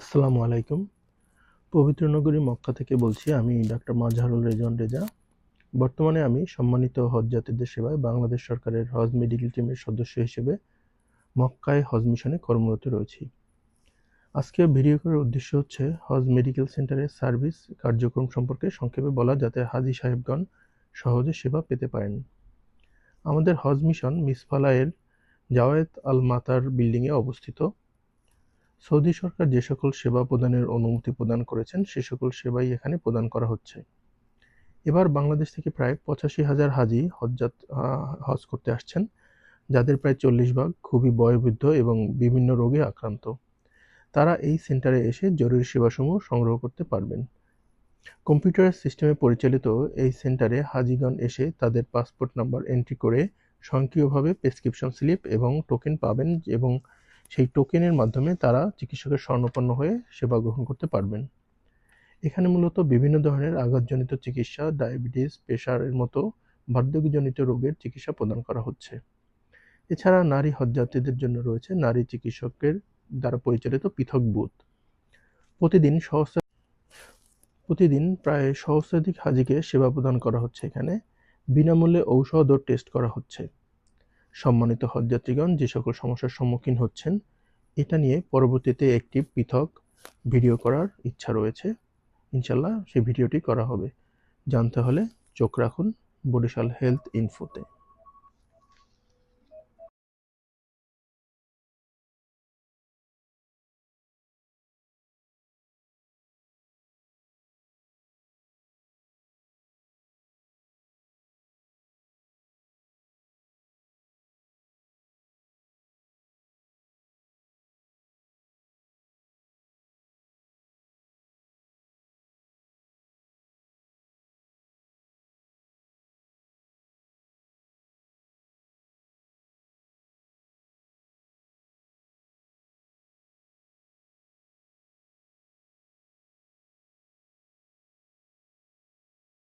আসসালামু আলাইকুম। পবিত্র নগরী মক্কা থেকে বলছি, আমি ডাক্তার মাজহারুল রেজন রেজা। বর্তমানে আমি সম্মানিত হজ যাত্রীদের সেবায় বাংলাদেশ সরকারের হজ মেডিকেল টিমের সদস্য হিসেবে মক্কায় হজ মিশনে কর্মরত রয়েছি। আজকে ভিডিও করার উদ্দেশ্য হচ্ছে, হজ মেডিকেল সেন্টারের সার্ভিস কার্যক্রম সম্পর্কে সংক্ষেপে বলা যাতে হাজি সাহেবগণ সহজে সেবা পেতে পারেন। আমাদের হজ মিশন মিসফালায়ের জাওয়েদ আল মাতার বিল্ডিংয়ে অবস্থিত। সৌদি সরকার যে সকল সেবা প্রদানের অনুমতি প্রদান করেছেন, সে সকল সেবাই এখানে প্রদান করা হচ্ছে। এবার বাংলাদেশ থেকে প্রায় পঁচাশি হাজার হাজি হজযাত হজ করতে আসছেন, যাদের প্রায় চল্লিশ ভাগ খুবই বয়োবৃদ্ধ এবং বিভিন্ন রোগে আক্রান্ত। তারা এই সেন্টারে এসে জরুরি সেবাসমূহ সংগ্রহ করতে পারবেন। কম্পিউটার সিস্টেমে পরিচালিত এই সেন্টারে হাজিগণ এসে তাদের পাসপোর্ট নাম্বার, এন্ট্রি করে স্বয়ংক্রিয়ভাবে প্রেসক্রিপশন স্লিপ এবং টোকেন পাবেন এবং সেই টোকেনের মাধ্যমে তারা চিকিৎসকের স্বর্ণপন্ন হয়ে সেবা গ্রহণ করতে পারবেন। এখানে মূলত বিভিন্ন ধরনের আঘাতজনিত চিকিৎসা ডায়াবেটিস প্রেশারের মতো বার্ধক্যজনিত রোগের চিকিৎসা প্রদান করা হচ্ছে। এছাড়া নারী হজযাত্রীদের জন্য রয়েছে নারী চিকিৎসকের দ্বারা পরিচালিত পৃথক বুথ। প্রতিদিন সহস্র প্রতিদিন প্রায় সহস্রাধিক হাজিকে সেবা প্রদান করা হচ্ছে এখানে। বিনামূল্যে ঔষধ ও টেস্ট করা হচ্ছে। সম্মানিত হজযাত্রীগণ, যে সকল সমস্যার সম্মুখীন হচ্ছেন, এটা নিয়ে পরবর্তীতে একটি পৃথক ভিডিও করার ইচ্ছা রয়েছে। ইনশাল্লাহ সেই ভিডিওটি করা হবে। জানতে হলে চোখ রাখুন বরিশাল হেলথ ইনফোতে।